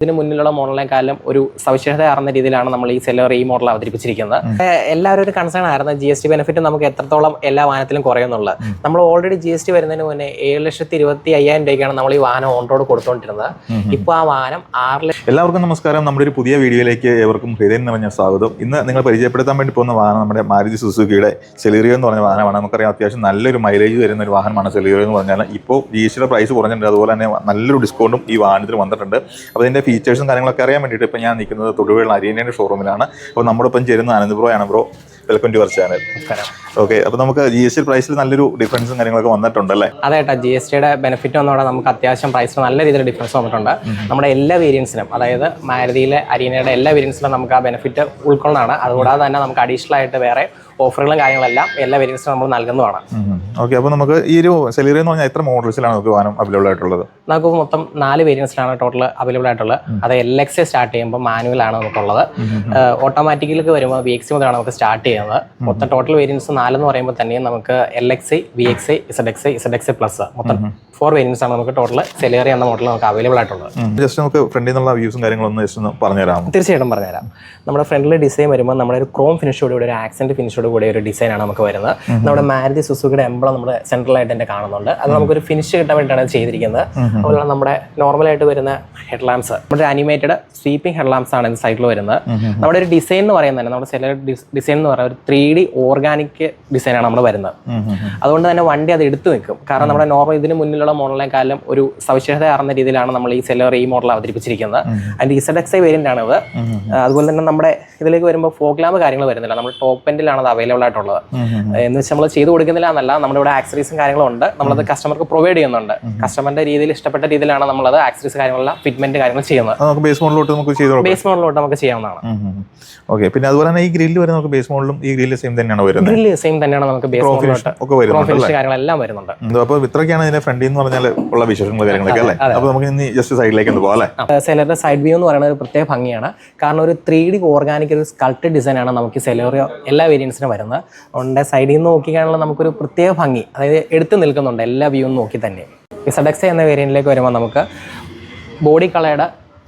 ഇതിന് മുന്നിലുള്ള മോഡലിനെക്കാളും ഒരു സവിശേഷത ആർന്ന രീതിയിലാണ് നമ്മൾ ഈ സെല്ലർ ഈ മോഡൽ അവതരിപ്പിച്ചിരിക്കുന്നത്. എല്ലാവരും ഒരു കൺസേൺ ആയിരുന്നു ജി എസ് ടി ബെനിഫിറ്റ് നമുക്ക് എത്രത്തോളം എല്ലാ വാഹനത്തിലും കുറയുന്നുള്ളത് നമ്മൾ ഓൾറെഡി ജി എസ് ടി വരുന്നതിന് മുന്നേ ഏഴ് ലക്ഷത്തി ഇരുപത്തി അയ്യായിരം രൂപയ്ക്കാണ് നമ്മൾ ഈ വാഹനം ഓൺ റോഡ് കൊടുത്തുകൊണ്ടിരുന്നത് ഇപ്പോൾ ആ വാഹനം ആറ് ലക്ഷം എല്ലാവർക്കും നമസ്കാരം. നമ്മുടെ ഒരു പുതിയ വീഡിയോയിലേക്ക് ഏവർക്കും ഹൃദയം നിറഞ്ഞ സ്വാഗതം. ഇന്ന് നിങ്ങൾ പരിചയപ്പെടുത്താൻ വേണ്ടി പോകുന്ന വാഹനം നമ്മുടെ മാരുതി സുസുക്കിയുടെ സെലീറിയോ എന്ന് പറഞ്ഞ വാഹനമാണ്. നമുക്കറിയാം അത്യാവശ്യം നല്ലൊരു മൈലേജ് വരുന്ന ഒരു വാഹനമാണ് സെലീറിയോ എന്ന് പറഞ്ഞാൽ. ഇപ്പോൾ ജി എസ് ടിയുടെ പ്രൈസ് കുറഞ്ഞിട്ടുണ്ട്. അതുപോലെ തന്നെ നല്ലൊരു ഡിസ്കൗണ്ടും ഈ വാഹനത്തിൽ വന്നിട്ടുണ്ട്. അപ്പോൾ ഇതിന്റെ ഫീച്ചേഴ്സും കാര്യങ്ങളൊക്കെ അറിയാൻ വേണ്ടിയിട്ട് ഇപ്പോൾ ഞാൻ നിൽക്കുന്നത് തൊടുപുഴ അരീനയുടെ ഷോറൂമിലാണ് അപ്പോൾ നമ്മുടെ ഒപ്പം ചേരുന്ന ആനന്ദ് ബ്രോ ആണ് bro. Welcome to our channel okay അപ്പോൾ നമുക്ക് ജി എസ് ടി പ്രൈസിൽ നല്ലൊരു ഡിഫറൻസും കാര്യങ്ങളൊക്കെ വന്നിട്ടുണ്ട് അല്ലേ? അതെ കേട്ടോ ജി എസ് ടിയുടെ ബെനിഫിറ്റ് വന്നതോടെ നമുക്ക് അത്യാവശ്യം പ്രൈസിൽ നല്ല രീതിയിൽ ഡിഫറൻസ് വന്നിട്ടുണ്ട്. നമ്മുടെ എല്ലാ വേരിയൻസിനും അതായത് മാരുതിയിലെ അരീനയുടെ എല്ലാ വേരിയൻസിലും നമുക്ക് ആ ബെനിഫിറ്റ് ഉൾക്കൊള്ളാണ് അതുകൂടാതെ തന്നെ നമുക്ക് അഡീഷണൽ ആയിട്ട് വേറെ ഓഫറുകളും കാര്യങ്ങളെല്ലാം എല്ലാ വേരിയൻസിനും നമ്മൾ നൽകുന്നതാണ്. ഓക്കെ അപ്പോൾ നമുക്ക് ഈ ഒരു സെലറി എന്ന് പറഞ്ഞാൽ എത്ര മോഡൽസിലാണ് നമുക്ക് വാഹനം അവൈലബിൾ ആയിട്ടുള്ളത്? നമുക്ക് മൊത്തം നാല് വേരിയൻസിലാണ് ടോട്ടൽ അവൈലബിൾ ആയിട്ടുള്ളത്. അത് എൽ എക്സ് സ്റ്റാർട്ട് ചെയ്യുമ്പോൾ മാനുവൽ ആണ് നമുക്കുള്ളത്. ഓട്ടോമാറ്റിക്കിലേക്ക് വരുമ്പോൾ വി എക്സ് മുതലാണ് നമുക്ക് സ്റ്റാർട്ട് ചെയ്യുന്നത്. മൊത്തം ടോട്ടൽ വേരിയൻസ് നാലെന്ന് പറയുമ്പോൾ തന്നെയും നമുക്ക് L X V X Z X Z X plus മൊത്തം ഫോർ വേരിയൻസ് ആണ് നമുക്ക് ടോട്ടൽ സെലേറി എന്ന മോഡൽ നമുക്ക് അവൈലബിൾ ആയിട്ടുള്ളത്. ജസ്റ്റ് നമുക്ക് ഫ്രണ്ടിൽ നിന്നുള്ള വ്യൂസും കാര്യങ്ങളൊന്നും ജസ്റ്റ് ഒന്ന് പറഞ്ഞുതരാം തീർച്ചയായിട്ടും പറഞ്ഞുതരാം. നമ്മുടെ ഫ്രണ്ടിലെ ഡിസൈൻ വരുമ്പോൾ നമ്മുടെ ഒരു ക്രോം ഫിനിഷോട് കൂടി ഒരു ആക്സെന്റ് ഫിനിഷോട് കൂടി ഒരു ഡിസൈനാണ് ആണ് നമുക്ക് വരുന്നത്. നമ്മുടെ മാരുതി സുസുക്കിയുടെ എംബ്ലം നമ്മുടെ സെൻട്രലായിട്ട് തന്നെ കാണുന്നുണ്ട്. അത് നമുക്കൊരു ഫിനിഷ് കിട്ടാൻ വേണ്ടിയിട്ടാണ് ചെയ്തിരിക്കുന്നത്. അതുപോലെ നമ്മുടെ നോർമലായിട്ട് വരുന്ന ഹെഡ് ലാംപ്സ് നമ്മുടെ അനിമേറ്റഡ് സ്വീപ്പിംഗ് ഹെഡ് ലാംപ്സ് ആണ് സൈഡിൽ വരുന്നത്. നമ്മുടെ ഒരു ഡിസൈൻ എന്ന് പറയുന്നത് തന്നെ നമ്മുടെ ചില ഡിസൈൻ എന്ന് പറയുന്നത് ഒരു ത്രീ ഡി ഓർഗാനിക് ഡിസൈനാണ് നമ്മൾ വരുന്നത്. അതുകൊണ്ട് തന്നെ വണ്ടി അത് എടുത്തു നിൽക്കും കാരണം നമ്മുടെ നോർമൽ ഇതിന് മുന്നിലുള്ള മോഡലിനെക്കാളും ഒരു സവിശേഷത ആർന്ന രീതിയിലാണ് നമ്മൾ ഈ സെല്ലർ ഈ മോഡൽ അവതരിപ്പിച്ചിരിക്കുന്നത്. അതിന്റെ ഇസഡ് എക്സ് ഐ വേരിയന്റ് ആണ് ഇത്. അതുപോലെ തന്നെ നമ്മുടെ ഇതിലേക്ക് വരുമ്പോൾ ഫോഗ്ലാമ്പ് കാര്യങ്ങൾ വരുന്നില്ല. നമ്മൾ ടോപ്പ് എൻഡിലാണ് അത് അവൈലബിൾ ആയിട്ടുള്ളത്. എന്ന് വെച്ചാൽ നമ്മൾ ചെയ്തു കൊടുക്കുന്നില്ല എന്നല്ല നമ്മുടെ ഇവിടെ ആക്സറീസും കാര്യങ്ങളും ഉണ്ട് നമ്മളത് കസ്റ്റമർക്ക് പ്രൊവൈഡ് ചെയ്യുന്നുണ്ട്. കസ്റ്റമറിന്റെ രീതിയിൽ ഇഷ്ടപ്പെട്ട രീതിയിലാണ് നമ്മളത് ആക്സറീസ് കാര്യങ്ങളെല്ലാം ഫിറ്റ്മെന്റ് കാര്യങ്ങൾ ചെയ്യുന്നത്. നമുക്ക് ബേസ് മോഡലോട്ട് നമുക്ക് ചെയ്തു ബേസ് മോഡലോട്ട് നമുക്ക് ചെയ്യാവുന്നതാണ്. ഓക്കെ പിന്നെ അതുപോലെ തന്നെ ഈ ഗ്രില്ല് വരെ നമുക്ക് ബേസ് മോഡലും ഈ ഗ്രില്ല് സെയിം തന്നെയാണ് വരുന്നത്. ഗ്രില്ല് സെയിം തന്നെയാണ് നമുക്ക് ബേസ് മോഡലോട്ട് ഒക്കെ വരുന്നുണ്ട് കാര്യങ്ങൾ കാര്യങ്ങളെല്ലാം വരുന്നുണ്ട്. അപ്പോൾ ഇത്രയൊക്കെയാണ് ഇതിന്റെ ഫ്രണ്ടിൽ എന്ന് പറഞ്ഞാൽ ഉള്ള വിശേഷങ്ങൾ കാര്യങ്ങളൊക്കെ അല്ലേ? അപ്പോൾ നമുക്ക് ഇനി ജസ്റ്റ് സൈഡിലേക്ക് ഒന്ന് പോകാം അല്ലേ? സെലറിന്റെ സൈഡ് വ്യൂ എന്ന് പറയുന്നത് ഒരു പ്രത്യേക ഭംഗിയാണ്. കാരണം ഒരു ത്രീ ഡി ഓർഗാനിക് ഒരു സ്കൾപ്റ്റഡ് ഡിസൈൻ ആണ് നമുക്ക് സെലറിയോ എല്ലാ വേരിയൻസിനും വരുന്നത്. അതുകൊണ്ട് സൈഡിൽ നിന്ന് നോക്കിക്കാനുള്ള നമുക്കൊരു പ്രത്യേക ഭംഗി അതായത് എടുത്തു നിൽക്കുന്നുണ്ട് എല്ലാ വ്യൂവും നോക്കി തന്നെ. ഇസഡക്സ് എന്ന വേരിയന്റിലേക്ക് വരുമ്പോൾ നമുക്ക് ബോഡി കളയുടെ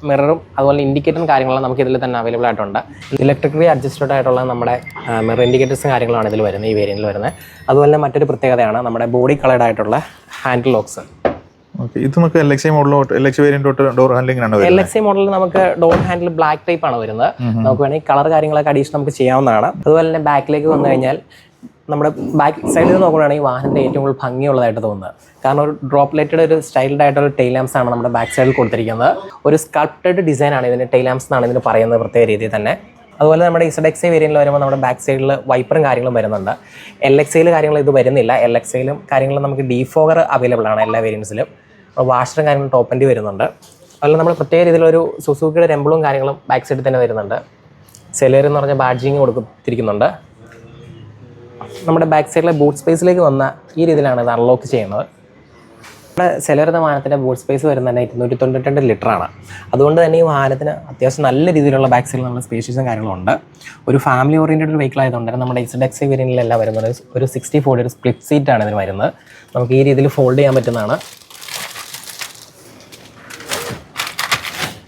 മിററും അതുപോലെ ഇൻഡിക്കേറ്ററും കാര്യങ്ങളും നമുക്ക് ഇതിൽ തന്നെ അവൈലബിൾ ആയിട്ടുണ്ട്. ഇലക്ട്രിക്കലി അഡ്ജസ്റ്റഡ് ആയിട്ടുള്ള നമ്മുടെ മിറർ ഇൻഡിക്കേറ്റേഴ്സും കാര്യങ്ങളാണ് ഇതിൽ വരുന്നത് ഈ വേരിയന്റിൽ വരുന്നത്. അതുപോലെ മറ്റൊരു പ്രത്യേകതയാണ് നമ്മുടെ ബോഡി കളേഡ് ആയിട്ടുള്ള ഹാൻഡിൽ ലോക്സ് ഇത് നമുക്ക് എൽ എക്സ് മോഡലോട്ട് എൽ എക്സ് വേരിയന്റ് ഡോർ ഹാൻഡിലിംഗിനാണ് എൽ എക്സ് മോഡലിൽ നമുക്ക് ഡോർ ഹാൻഡിൽ ബ്ലാക്ക് ടൈപ്പ് ആണ് വരുന്നത്. നമുക്ക് വേണമെങ്കിൽ കളർ കാര്യങ്ങളൊക്കെ അഡീഷണൽ നമുക്ക് ചെയ്യാവുന്നതാണ്. അതുപോലെ തന്നെ ബാക്കിലേക്ക് വന്നു കഴിഞ്ഞാൽ നമ്മുടെ ബാക്ക് സൈഡിൽ നോക്കുകയാണെങ്കിൽ വാഹനത്തിന്റെ ഏറ്റവും കൂടുതൽ ഭംഗിയുള്ളതായിട്ട് തോന്നുന്നത്. കാരണം ഒരു ഡ്രോപ്ലെറ്റഡ് ഒരു സ്റ്റൈൽഡ് ആയിട്ടുള്ള ടൈൽ ലാംപ്സ് ആണ് നമ്മുടെ ബാക്ക് സൈഡിൽ കൊടുത്തിരിക്കുന്നത്. ഒരു സ്കൾപ്റ്റഡ് ഡിസൈൻ ആണ് ഇതിന്റെ ടൈൽ ലാംപ്സ് എന്നാണ് ഇതിന് പറയുന്നത് പ്രത്യേക രീതിയിൽ തന്നെ. അതുപോലെ നമ്മുടെ ഇസഡ് എക്സ് വേരിയന്റിൽ വരുമ്പോൾ നമ്മുടെ ബാക്ക് സൈഡിൽ വൈപ്പറും കാര്യങ്ങളും വരുന്നുണ്ട്. എൽ എക്സ് ഐയിൽ കാര്യങ്ങൾ ഇത് വരുന്നില്ല. എൽ എക്സ് ഐയിലും കാര്യങ്ങളും നമുക്ക് ഡീഫോഗർ അവൈലബിൾ ആണ് എല്ലാ വേരിയൻസിലും വാഷറും കാര്യങ്ങളും ടോപ്പ് എൻഡ് വരുന്നുണ്ട്. അതുപോലെ നമ്മൾ പ്രത്യേക രീതിയിലൊരു സുസുക്കിയുടെ രെമ്പിളും കാര്യങ്ങളും ബാക്ക് സൈഡിൽ തന്നെ വരുന്നുണ്ട്. സെലേർ എന്ന് പറഞ്ഞ ബാഡ്ജിങ് കൊടുത്തിരിക്കുന്നുണ്ട്. നമ്മുടെ ബാക്ക് സൈഡിലെ ബൂട്ട് സ്പേസിലേക്ക് വന്ന ഈ രീതിയിലാണ് ഇത് അൺലോക്ക് ചെയ്യുന്നത്. നമ്മുടെ എന്ന വാഹനത്തിന്റെ ബൂട്ട് സ്പേസ് വരുന്നത് തന്നെ ഇരുന്നൂറ്റി തൊണ്ണൂറ്റി രണ്ട് ലിറ്ററാണ് അതുകൊണ്ട് തന്നെ ഈ വാഹനത്തിന് അത്യാവശ്യം നല്ല രീതിയിലുള്ള ബാക്ക് സൈഡിൽ നമ്മുടെ സ്പേഷ്യസും കാര്യങ്ങളും ഉണ്ട്. ഒരു ഫാമിലി ഓറിയന്റഡ് വെഹിക്കിൾ ആയതുകൊണ്ട് തന്നെ നമ്മുടെ ഇസഡ് എക്സ് വരുന്നത് ഒരു സിക്സ്റ്റി ഫോർ ഒരു സ്പ്ലിറ്റ് സീറ്റാണ് ആണ് ഇതിന് വരുന്നത്. നമുക്ക് ഈ രീതിയിൽ ഫോൾഡ് ചെയ്യാൻ പറ്റുന്നതാണ്.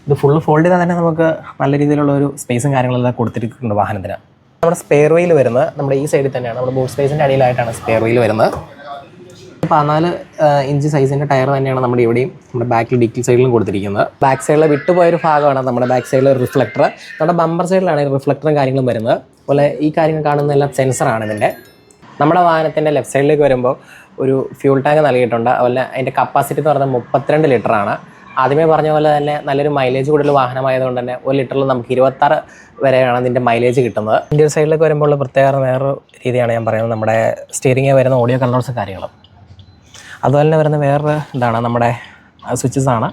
ഇത് ഫുള്ള് ഫോൾഡ് ചെയ്താൽ തന്നെ നമുക്ക് നല്ല രീതിയിലുള്ള ഒരു സ്പേസും കാര്യങ്ങളെല്ലാം കൊടുത്തിട്ടുണ്ട് വാഹനത്തിന്. നമ്മുടെ സ്പെയർ വീൽ വരുന്നത് നമ്മുടെ ഈ സൈഡിൽ തന്നെയാണ്. നമ്മുടെ ബൂട്ട് സ്പേസിന്റെ അടിയിലായിട്ടാണ് സ്പെയർ വീൽ വരുന്നത്. പതിനാല് ഇഞ്ച് സൈസിന്റെ ടയർ തന്നെയാണ് നമ്മുടെ ഇവിടെയും നമ്മുടെ ബാക്കിൽ ഡിക്കി സൈഡിലും കൊടുത്തിരിക്കുന്നത്. ബാക്ക് സൈഡിൽ വിട്ടുപോയൊരു ഭാഗമാണ് നമ്മുടെ ബാക്ക് സൈഡിൽ റിഫ്ലക്ടർ നമ്മുടെ ബമ്പർ സൈഡിലാണ് റിഫ്ലക്ടറും കാര്യങ്ങളും വരുന്നത്. അതുപോലെ ഈ കാര്യങ്ങൾ കാണുന്നതെല്ലാം സെൻസറാണ് ഇതിന്റെ നമ്മുടെ വാഹനത്തിന്റെ ലെഫ്റ്റ് സൈഡിലേക്ക് വരുമ്പോൾ ഒരു ഫ്യൂൾ ടാങ്ക് നൽകിയിട്ടുണ്ട്. അതുപോലെ അതിന്റെ കപ്പാസിറ്റി എന്ന് പറഞ്ഞാൽ മുപ്പത്തിരണ്ട് ലിറ്ററാണ് ആദ്യമേ പറഞ്ഞ പോലെ തന്നെ നല്ലൊരു മൈലേജ് കൂടുതൽ വാഹനമായതുകൊണ്ട് തന്നെ ഒരു ലിറ്ററിൽ നമുക്ക് ഇരുപത്താറ് വരെയാണ് അതിന്റെ മൈലേജ് കിട്ടുന്നത്. ഇന്ത്യൻ സൈഡിലേക്ക് വരുമ്പോൾ ഉള്ള പ്രത്യേക വേറൊരു രീതിയാണ് ഞാൻ പറയുന്നത്. നമ്മുടെ സ്റ്റിയറിംഗിൽ വരുന്ന ഓഡിയോ കൺട്രോൾസ് കാര്യങ്ങളും. അതുപോലെ തന്നെ വരുന്ന വേറൊരു ഇതാണ് നമ്മുടെ സ്വിച്ചസ് ആണ്.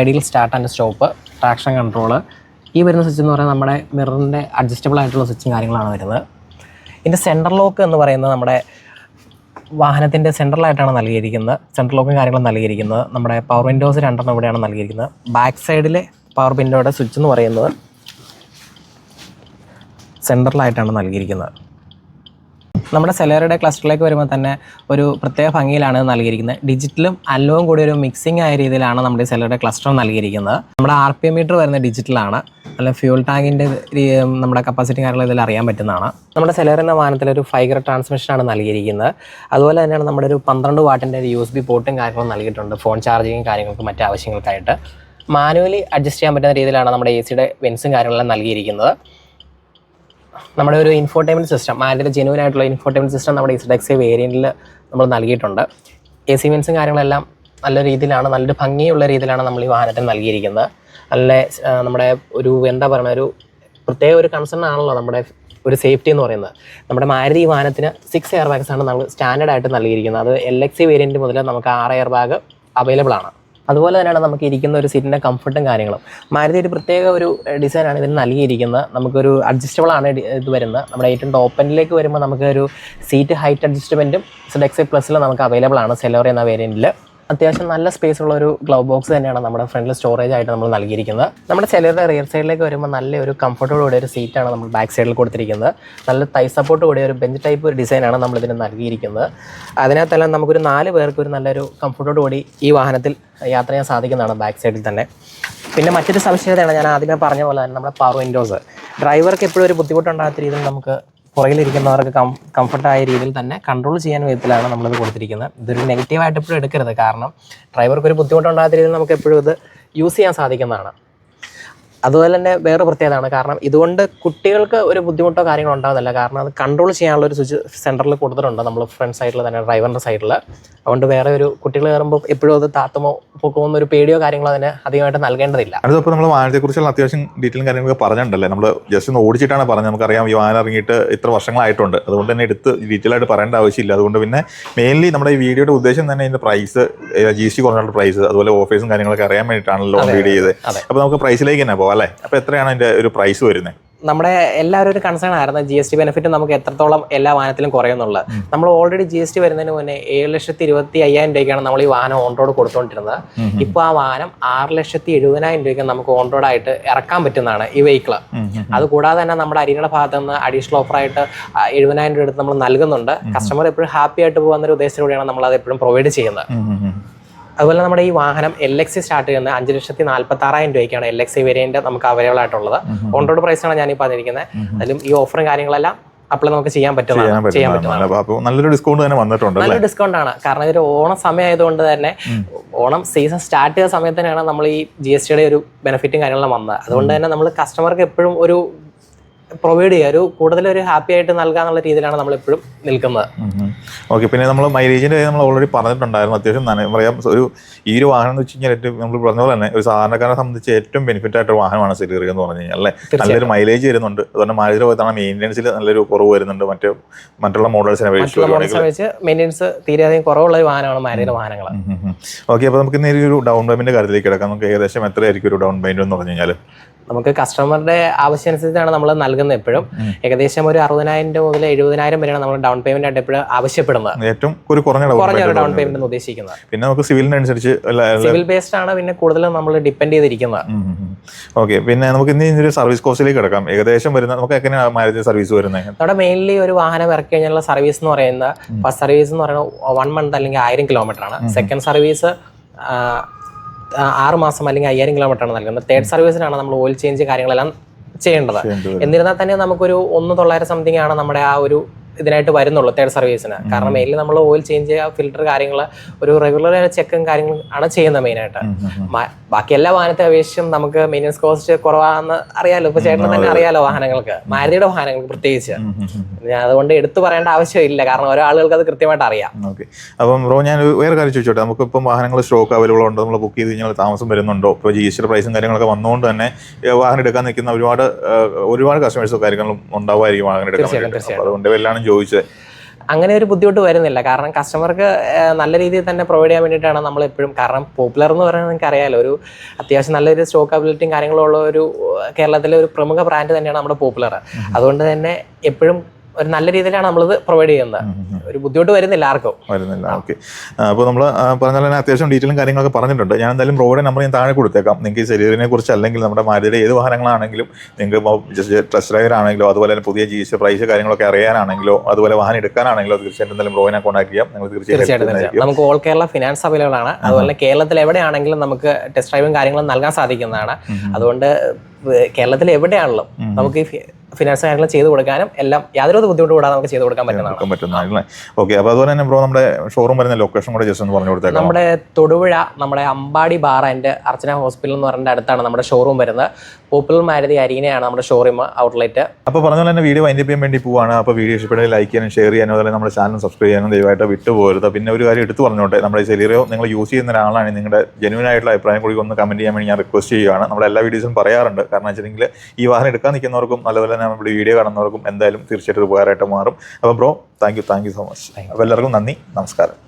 Ideal start and stop traction control ഈ വരുന്ന സ്വിച്ച് എന്ന് പറയുന്നത് നമ്മുടെ മിററിന്റെ അഡ്ജസ്റ്റബിൾ ആയിട്ടുള്ള സ്വിച്ചും കാര്യങ്ങളാണ് വരുന്നത്. ഇതിന്റെ സെന്റർ ലോക്ക് എന്ന് പറയുന്നത് നമ്മുടെ വാഹനത്തിന്റെ സെൻട്രലായിട്ടാണ് നൽകിയിരിക്കുന്നത്. സെൻട്രൽ ലോക്കും കാര്യങ്ങളും നൽകിയിരിക്കുന്നത്. നമ്മുടെ പവർ വിൻഡോസ് രണ്ടെണ്ണം ഇവിടെയാണ് നൽകിയിരിക്കുന്നത്. ബാക്ക് സൈഡിലെ പവർ വിൻഡോയുടെ സ്വിച്ച് എന്ന് പറയുന്നത് സെൻട്രലായിട്ടാണ് നൽകിയിരിക്കുന്നത്. നമ്മുടെ സെലറിയുടെ ക്ലസ്റ്ററിലേക്ക് വരുമ്പോൾ തന്നെ ഒരു പ്രത്യേക ഭംഗിയിലാണ് നൽകിയിരിക്കുന്നത്. ഡിജിറ്റലും അല്ലവും കൂടി ഒരു മിക്സിംഗ് ആയ രീതിയിലാണ് നമ്മുടെ സെലറിയുടെ ക്ലസ്റ്റർ നൽകിയിരിക്കുന്നത്. നമ്മുടെ ആർ പി മീറ്റർ വരുന്ന ഡിജിറ്റലാണ്. അല്ല ഫ്യൂൾ ടാങ്കിന്റെ നമ്മുടെ കപ്പാസിറ്റി കാര്യങ്ങൾ ഇതിൽ അറിയാൻ പറ്റുന്നതാണ്. നമ്മുടെ സെലർ എന്ന വാഹനത്തിൽ ഒരു ഫൈഗർ ട്രാൻസ്മിഷനാണ് നൽകിയിരിക്കുന്നത്. അതുപോലെ തന്നെയാണ് നമ്മുടെ ഒരു പന്ത്രണ്ട് വാട്ടിന്റെ ഒരു യു എസ് ബി പോർട്ടും കാര്യങ്ങളും നൽകിയിട്ടുണ്ട്. ഫോൺ ചാർജിങ്ങും കാര്യങ്ങൾക്കും മറ്റു ആവശ്യങ്ങൾക്കായിട്ട്. മാനുവലി അഡ്ജസ്റ്റ് ചെയ്യാൻ പറ്റുന്ന രീതിയിലാണ് നമ്മുടെ എ സിയുടെ വെൻസും കാര്യങ്ങളെല്ലാം നൽകിയിരിക്കുന്നത്. നമ്മുടെ ഒരു ഇൻഫോർട്ടൈൻമെന്റ് സിസ്റ്റം ആരുടെ ജെനുവൻ ആയിട്ടുള്ള ഇൻഫോർട്ടൈൻമെന്റ് സിസ്റ്റം നമ്മുടെ ഇസഡെക്സ് വേരിയന്റിൽ നമ്മൾ നൽകിയിട്ടുണ്ട്. എ സി മെൻസും കാര്യങ്ങളെല്ലാം നല്ല രീതിയിലാണ് നല്ലൊരു ഭംഗിയുള്ള രീതിയിലാണ് നമ്മൾ ഈ വാഹനത്തിന് നൽകിയിരിക്കുന്നത്. നല്ല നമ്മുടെ ഒരു എന്താ പറയുക ഒരു പ്രത്യേക ഒരു കൺസേൺ ആണല്ലോ നമ്മുടെ ഒരു സേഫ്റ്റി എന്ന് പറയുന്നത്. നമ്മുടെ മാരുതി വാഹനത്തിന് സിക്സ് എയർ ബാഗ്സ് ആണ് നമ്മൾ സ്റ്റാൻഡേർഡ് ആയിട്ട് നൽകിയിരിക്കുന്നത്. അത് എൽ എക്സ് വേരിയന്റ് മുതൽ നമുക്ക് ആറ് എയർ ബാഗ് അവൈലബിൾ ആണ്. അതുപോലെ തന്നെയാണ് നമുക്ക് ഇരിക്കുന്ന ഒരു സീറ്റിന്റെ കംഫർട്ടും കാര്യങ്ങളും. മാരുതി ഒരു പ്രത്യേക ഒരു ഡിസൈനാണ് ഇതിന് നൽകിയിരിക്കുന്നത്. നമുക്കൊരു അഡ്ജസ്റ്റബിൾ ആണ് ഇത് വരുന്നത്. നമ്മുടെ ഏറ്റവും ടോപ്പനിലേക്ക് വരുമ്പോൾ നമുക്ക് ഒരു സീറ്റ് ഹൈറ്റ് അഡ്ജസ്റ്റ്മെന്റും സെഡ് എക്സ് പ്ലസ്സിൽ നമുക്ക് അവൈലബിൾ ആണ്. സെലോറി എന്ന വേരിയന്റിൽ അത്യാവശ്യം നല്ല സ്പേസ് ഉള്ള ഒരു ഗ്ലൗ ബോക്സ് തന്നെയാണ് നമ്മുടെ ഫ്രണ്ടിൽ സ്റ്റോറേജ് ആയിട്ട് നമ്മൾ നൽകിയിരിക്കുന്നത്. നമ്മുടെ ചിലരുടെ റിയർ സൈഡിലേക്ക് വരുമ്പോൾ നല്ല ഒരു കംഫർട്ടോടുകൂടിയ ഒരു സീറ്റാണ് നമ്മൾ ബാക്ക് സൈഡിൽ കൊടുത്തിരിക്കുന്നത്. നല്ല തൈ സപ്പോർട്ട് കൂടിയ ഒരു ബെഞ്ച് ടൈപ്പ് ഒരു ഡിസൈനാണ് നമ്മൾ ഇതിന് നൽകിയിരിക്കുന്നത്. അതിനകത്തെല്ലാം നമുക്കൊരു നാല് പേർക്ക് ഒരു നല്ലൊരു കംഫർട്ടോടുകൂടി ഈ വാഹനത്തിൽ യാത്ര ചെയ്യാൻ സാധിക്കുന്നതാണ് ബാക്ക് സൈഡിൽ തന്നെ. പിന്നെ മറ്റൊരു സവിശേഷതയാണ് ഞാൻ ആദ്യമേ പറഞ്ഞ പോലെ തന്നെ നമ്മുടെ പവർ വിൻഡോസ് ഡ്രൈവർക്ക് എപ്പോഴും ഒരു ബുദ്ധിമുട്ടുണ്ടാകാത്ത രീതിയിൽ നമുക്ക് പുറകിലിരിക്കുന്നവർക്ക് കം കംഫർട്ടായ രീതിയിൽ തന്നെ കൺട്രോൾ ചെയ്യാൻ വിധത്തിലാണ് നമ്മളിത് കൊടുത്തിരിക്കുന്നത്. ഇതൊരു നെഗറ്റീവായിട്ട് എപ്പോഴും എടുക്കരുത്. കാരണം ഡ്രൈവർക്ക് ഒരു ബുദ്ധിമുട്ടുണ്ടാകാത്ത രീതിയിൽ നമുക്ക് എപ്പോഴും ഇത് യൂസ് ചെയ്യാൻ സാധിക്കുന്നതാണ്. അതുപോലെ തന്നെ വേറെ പ്രത്യേകതയാണ്. കാരണം ഇതുകൊണ്ട് കുട്ടികൾക്ക് ഒരു ബുദ്ധിമുട്ടോ കാര്യങ്ങളോ ഉണ്ടാകുന്നില്ല കാരണം അത് കൺട്രോൾ ചെയ്യാനുള്ള ഒരു സ്വിച്ച് സെന്ററിൽ കൊടുത്തിട്ടുണ്ട്. നമ്മൾ ഫ്രണ്ട് സൈഡിൽ തന്നെ ഡ്രൈവറിന്റെ സൈഡിൽ അതുകൊണ്ട് വേറെ ഒരു കുട്ടികൾ കയറുമ്പോൾ എപ്പോഴും അത് താത്തുമോ പൊക്കുമോ ഒരു പേടിയോ കാര്യങ്ങളോ അതിന് അധികമായിട്ട് നൽകേണ്ടതില്ല. അടുത്തപ്പോൾ നമ്മൾ വാഹനത്തെക്കുറിച്ചുള്ള അത്യാവശ്യം ഡീറ്റെയിലും കാര്യങ്ങളൊക്കെ പറഞ്ഞിട്ടുണ്ടല്ലേ? നമ്മൾ ജസ്റ്റ് ഒന്ന് ഓടിച്ചിട്ടാണ് പറഞ്ഞത്. നമുക്കറിയാം ഈ വാഹനം ഇറങ്ങിയിട്ട് ഇത്ര വർഷങ്ങളായിട്ടുണ്ട്. അതുകൊണ്ട് തന്നെ എടുത്ത് ഡീറ്റെയിൽ ആയിട്ട് പറയേണ്ട ആവശ്യമില്ല. അതുകൊണ്ട് പിന്നെ മെയിൻലി നമ്മുടെ ഈ വീഡിയോയുടെ ഉദ്ദേശം തന്നെ ഇതിന്റെ പ്രൈസ് ജി സി കുറഞ്ഞുള്ള പ്രൈസ് അതുപോലെ ഓഫീസും കാര്യങ്ങളൊക്കെ അറിയാൻ വേണ്ടിയിട്ടാണല്ലോ വീഡിയോ ചെയ്ത് അപ്പൊ അപ്പോൾ നമുക്ക് പ്രൈസിലേക്ക് തന്നെ പോകാം അല്ലേ? അപ്പോൾ എത്രയാണ് അതിന്റെ ഒരു പ്രൈസ് വരുന്നത് നമ്മുടെ എല്ലാവരും ഒരു കൺസേൺ ആയിരുന്നു ജി എസ് ടി ബെനിഫിറ്റ് നമുക്ക് എത്രത്തോളം എല്ലാ വാഹനത്തിലും കുറയുന്നുള്ളത് നമ്മൾ ഓൾറെഡി ജി എസ് ടി വരുന്നതിന് മുന്നേ ഏഴ് ലക്ഷത്തി ഇരുപത്തി അയ്യായിരം രൂപയ്ക്കാണ് നമ്മൾ ഈ വാഹനം ഓൺ റോഡ് കൊടുത്തുകൊണ്ടിരുന്നത് ഇപ്പോൾ ആ വാഹനം ആറ് ലക്ഷത്തി എഴുപതിനായിരം രൂപയ്ക്ക് നമുക്ക് ഓൺ റോഡ് ആയിട്ട് ഇറക്കാൻ പറ്റുന്നതാണ് ഈ വെഹിക്കിൾ അത് കൂടാതെ തന്നെ നമ്മുടെ അരിയുടെ ഭാഗത്ത് നിന്ന് അഡീഷണൽ ഓഫറായിട്ട് എഴുപതിനായിരം രൂപ എടുത്ത് നമ്മൾ നൽകുന്നുണ്ട്. കസ്റ്റമർ എപ്പോഴും ഹാപ്പി ആയിട്ട് പോകുന്ന ഒരു ഉദ്ദേശത്തിലൂടെയാണ് നമ്മൾ അത് എപ്പോഴും പ്രൊവൈഡ് ചെയ്യുന്നത്. അതുപോലെ നമ്മുടെ ഈ വാഹനം എൽ എക്സ് സ്റ്റാർട്ട് ചെയ്യുന്നത് അഞ്ച് ലക്ഷത്തി നാല്പത്തി ആറായിരം രൂപയ്ക്കാണ് എൽ എക്സ് വേരിയന്റ് നമുക്ക് അവൈലബിൾ ആയിട്ടുള്ളത്. ഓൺ റോഡ് പ്രൈസാണ് ഞാൻ ഈ പറഞ്ഞിരിക്കുന്നത് അതിലും ഈ ഓഫറും കാര്യങ്ങളെല്ലാം അപ്പോൾ നമുക്ക് ചെയ്യാൻ പറ്റുന്നതാണ്. ചെയ്യാൻ പറ്റുന്നതാണ്. നല്ലൊരു ഡിസ്കൗണ്ട് തന്നെ വന്നിട്ടുണ്ട് നല്ലൊരു ഡിസ്കൗണ്ട് ആണ്. കാരണം ഇതൊരു ഓണം സമയമായതുകൊണ്ട് തന്നെ ഓണം സീസൺ സ്റ്റാർട്ട് ചെയ്ത സമയത്ത് തന്നെയാണ് നമ്മൾ ഈ ജി എസ് ടിയുടെ ഒരു ബെനിഫിറ്റും കാര്യങ്ങളും വന്നത്. അതുകൊണ്ട് തന്നെ നമ്മൾ കസ്റ്റമർക്ക് എപ്പോഴും ഒരു പ്രൊവൈഡ് ചെയ്യുക. ഒരു കൂടുതൽ ഒരു ഹാപ്പി ആയിട്ട് നൽകാന്നുള്ള രീതിയിലാണ് നമ്മൾ എപ്പോഴും നിൽക്കുന്നത് ഓക്കെ പിന്നെ നമ്മൾ മൈലേജിന്റെ നമ്മൾ ഓൾറെഡി പറഞ്ഞിട്ടുണ്ടായിരുന്നു. അത്യാവശ്യം നന- പറയാം ഒരു ഈ ഒരു വാഹനം എന്ന് വെച്ച് കഴിഞ്ഞാൽ ഏറ്റവും നമ്മൾ പറഞ്ഞ പോലെ തന്നെ ഒരു സാധാരണക്കാരനെ സംബന്ധിച്ച് ഏറ്റവും ബെനിഫിറ്റ് ആയിട്ട് വാഹനമാണ് സെലീറിയ എന്ന് പറഞ്ഞു കഴിഞ്ഞാൽ അല്ലേ? നല്ലൊരു മൈലേജ് വരുന്നുണ്ട്. അതുപോലെ മാരുതിയുടെ പോയതാണ് മെയിന്റെനൻസിൽ നല്ലൊരു കുറവ് വരുന്നുണ്ട്. മറ്റ് മറ്റുള്ള മോഡൽസിനെ അപേക്ഷിച്ച് വെച്ച് മെയിന്റെനൻസ് തീരെയധികം കുറവുള്ള ഒരു വാഹനമാണ് മാരുതിയുടെ വാഹനങ്ങൾ. ഓക്കെ അപ്പോൾ നമുക്ക് ഇനി ഒരു ഡൗൺ പേയ്മെന്റ് കാര്യത്തിലേക്ക് കിടക്കാം. നമുക്ക് ഏകദേശം എത്രയായിരിക്കും ഒരു ഡൗൺ പേയ്മെന്റ് എന്ന് പറഞ്ഞു കഴിഞ്ഞാൽ നമുക്ക് കസ്റ്റമറുടെ ആവശ്യം അനുസരിച്ചാണ് നമ്മൾ നൽകുന്നത് എപ്പോഴും. ഏകദേശം ഒരു അറുപതിനായിരം രൂപ മുതൽ എഴുപതിനായിരം വരെയാണ് നമ്മൾ ഡൗൺ പേയ്മെന്റ് ആയിട്ട് എപ്പോഴും ആവശ്യപ്പെടുന്നത്. ഏറ്റവും ഒരു കുറഞ്ഞ ഡൗൺ കുറഞ്ഞ ഡൗൺ പേയ്മെന്റ് പേയ്മെന്റ് ഉദ്ദേശിക്കുന്നത്. പിന്നെ നമുക്ക് സിവിലിനനുസരിച്ച് സിവിൽ ബേസ്ഡ് ആണ് പിന്നെ കൂടുതലും നമ്മൾ ഡിപ്പെൻഡ് ചെയ്തിരിക്കുന്നത്. ഓക്കെ പിന്നെ നമുക്ക് ഇനി ഒരു സർവീസ് കോസ്റ്റിലേക്ക് കിടക്കാം. ഏകദേശം വരുന്ന നമുക്ക് എങ്ങനെയാണ് മാരുതി സർവീസ് വരുന്നത്? നമ്മുടെ മെയിൻലി ഒരു വാഹനം ഇറക്കി കഴിഞ്ഞാൽ സർവീസ് എന്ന് പറയുന്നത് ഫസ്റ്റ് സർവീസ് എന്ന് പറയുന്നത് വൺ മന്ത് അല്ലെങ്കിൽ ആയിരം കിലോമീറ്റർ ആണ്. സെക്കൻഡ് സർവീസ് ആറ് മാസം അല്ലെങ്കിൽ അയ്യായിരം കിലോമീറ്റർ ആണ് നൽകുന്നത് തേർഡ് സർവീസിനാണ് നമ്മൾ ഓയിൽ ചേഞ്ച് കാര്യങ്ങളെല്ലാം ചെയ്യേണ്ടത്. ചെയ്യേണ്ടത്. എന്നിരുന്നാൽ തന്നെ നമുക്കൊരു ഒന്ന് തൊള്ളായിരം സംതിങ് ആണ് നമ്മുടെ ആ ഒരു ഇതിനായിട്ട് വരുന്നുള്ളൂ തേർഡ് സർവീസിന് കാരണം മെയിനിൽ നമ്മൾ ഓയിൽ ചേഞ്ച് ചെയ്യുക ഫിൽറ്റർ കാര്യങ്ങൾ ഒരു റെഗുലർ ചെക്കും കാര്യങ്ങളും ആണ് ചെയ്യുന്നത് മെയിനായിട്ട് ബാക്കി എല്ലാ വാഹനത്തെ അപേക്ഷിച്ചും നമുക്ക് മെയിന്റനൻസ് കോസ്റ്റ് കുറവാണെന്ന് അറിയാലോ. ഇപ്പൊ ചേട്ടന് തന്നെ അറിയാലോ വാഹനങ്ങൾക്ക്. മാരുതിയുടെ വാഹനങ്ങൾക്ക് പ്രത്യേകിച്ച്. ഞാൻ അതുകൊണ്ട് എടുത്തു പറയേണ്ട ആവശ്യമില്ല. കാരണം ഓരോ ആളുകൾക്ക് അത് കൃത്യമായിട്ട് അറിയാം. ഓക്കെ. അപ്പം ബ്രോ ഞാൻ വേറെ കാര്യം ചോദിച്ചോട്ടെ. നമുക്ക് ഇപ്പം വാഹനങ്ങൾ സ്റ്റോക്ക് അവൈലബിൾ ഉണ്ടോ നമ്മൾ ബുക്ക് ചെയ്ത് കഴിഞ്ഞാൽ താമസം വരുന്നുണ്ടോ? ഇപ്പോൾ ജി എസ് ടി പ്രൈസും കാര്യങ്ങളൊക്കെ വന്നുകൊണ്ട് തന്നെ വാഹനം എടുക്കാൻ നിൽക്കുന്ന ഒരുപാട് ഒരുപാട് കസ്റ്റമേഴ്സും കാര്യങ്ങളും ഉണ്ടാവുമായിരിക്കും വാഹനം എടുക്കാൻ അതുകൊണ്ട് എല്ലാം ചോദിച്ചത്? അങ്ങനെ ഒരു ബുദ്ധിമുട്ട് വരുന്നില്ല. കാരണം കസ്റ്റമർക്ക് നല്ല രീതിയിൽ തന്നെ പ്രൊവൈഡ് ചെയ്യാൻ വേണ്ടിയിട്ടാണ് നമ്മൾ എപ്പോഴും. കാരണം പോപ്പുലർ എന്ന് പറയുന്നത് നിങ്ങൾക്ക് അറിയാമല്ലോ ഒരു അത്യാവശ്യം നല്ലൊരു സ്റ്റോക്ക് അബിലിറ്റിയും കാര്യങ്ങളും ഉള്ള ഒരു കേരളത്തിലെ ഒരു പ്രമുഖ ബ്രാൻഡ് തന്നെയാണ് നമ്മുടെ പോപ്പുലർ അതുകൊണ്ട് തന്നെ എപ്പോഴും ഒരു നല്ല രീതിയിലാണ് നമ്മളിത് പ്രൊവൈഡ് ചെയ്യുന്നത്. ഒരു ബുദ്ധിമുട്ട് വരുന്നില്ല ആർക്കും. വരുന്നില്ല ഓക്കെ അപ്പോൾ നമ്മൾ പറഞ്ഞ പോലെ തന്നെ അത്യാവശ്യം ഡീറ്റെയിലും കാര്യങ്ങളൊക്കെ പറഞ്ഞിട്ടുണ്ട്. ഞാൻ എന്തായാലും റോഡ് നമ്പർ ഞാൻ താഴെ കൊടുത്തേക്കാം. നിങ്ങൾക്ക് ഈ ശരീരത്തിനെ കുറിച്ച് അല്ലെങ്കിൽ നമ്മുടെ മാരുതിയുടെ ഏത് വാഹനങ്ങളാണെങ്കിലും നിങ്ങൾക്ക് ഇപ്പോൾ ജസ്റ്റ് ടെസ്റ്റ് ഡ്രൈവർ ആണെങ്കിലോ അതുപോലെ തന്നെ പുതിയ ജി എസ് പ്രൈസ് കാര്യങ്ങളൊക്കെ അറിയാനാണെങ്കിലോ അതുപോലെ വാഹനം എടുക്കാനാണെങ്കിലോ തീർച്ചയായിട്ടും എന്തായാലും റോയിനെ കോൺടാക്ട് ചെയ്യാം. നിങ്ങൾ തീർച്ചയായിട്ടും നമുക്ക് ഓൾ കേരള ഫിനാൻസ് അവൈലബിൾ ആണ്. അതുപോലെ കേരളത്തിൽ എവിടെയാണെങ്കിലും നമുക്ക് ടെസ്റ്റ് ഡ്രൈവും കാര്യങ്ങളും നൽകാൻ സാധിക്കുന്നതാണ്. അതുകൊണ്ട് കേരളത്തിൽ എവിടെയാണല്ലോ നമുക്ക് ഫിനാൻസ് കാര്യങ്ങൾ ചെയ്തു കൊടുക്കാനും എല്ലാം യാതൊരു ബുദ്ധിമുട്ട് കൂടാതെ നമുക്ക് ചെയ്തു കൊടുക്കാൻ പറ്റുന്നതാണ്. എടുക്കാൻ ഓക്കെ അപ്പോൾ അതുപോലെ തന്നെ ബ്രോ നമ്മുടെ ഷോറൂം വരുന്ന ലൊക്കേഷൻ കൂടെ ജസ്റ്റ് ഒന്ന് പറഞ്ഞു കൊടുത്തേക്കാം. നമ്മുടെ തൊടുപുഴ നമ്മുടെ Ambadi bar and Archana hospital എന്ന് പറഞ്ഞ അടുത്താണ് നമ്മുടെ ഷോറൂം വരുന്നത്. പോപ്പുലർ മാരുതി അരീനയാണ് നമ്മുടെ ഷോറൂം ഔട്ട്ലെറ്റ് അപ്പോൾ പറഞ്ഞ പോലെ തന്നെ വീഡിയോ വൈൻഡപ്പ് ചെയ്യാൻ വേണ്ടി പോവാണ്. അപ്പോൾ വീഡിയോ ഇഷ്ടപ്പെടുന്ന ലൈക്ക് ചെയ്യാനും ഷെയർ ചെയ്യാനും അതുപോലെ നമ്മുടെ ചാനൽ സബ്സ്ക്രൈബ് ചെയ്യാനും ദയവായിട്ട് വിട്ടുപോകരുത് പിന്നെ ഒരു കാര്യം എടുത്തു പറഞ്ഞോട്ടെ. നമ്മുടെ സെലീറിയോ നിങ്ങൾ യൂസ് ചെയ്യുന്ന ഒരാളാണ്. നിങ്ങളുടെ ജെനുവൻ ആയിട്ടുള്ള അഭിപ്രായം കൂടി ഒന്ന് കമന്റ് ചെയ്യാൻ വേണ്ടി ഞാൻ റിക്വസ്റ്റ് ചെയ്യുകയാണ്. നമ്മുടെ എല്ലാ വീഡിയോസും പറയാറുണ്ട്. കാരണം വെച്ചിട്ടുണ്ടെങ്കിൽ ഈ വാഹനം എടുക്കാൻ നിൽക്കുന്നവർക്കും അതുപോലെ തന്നെ നമ്മുടെ വീഡിയോ കാണുന്നവർക്കും എന്തായാലും തീർച്ചയായിട്ടും ഉപകാരമായിട്ട് മാറും. അപ്പോൾ bro thank you thank you so much അപ്പോൾ എല്ലാവർക്കും നന്ദി നമസ്കാരം.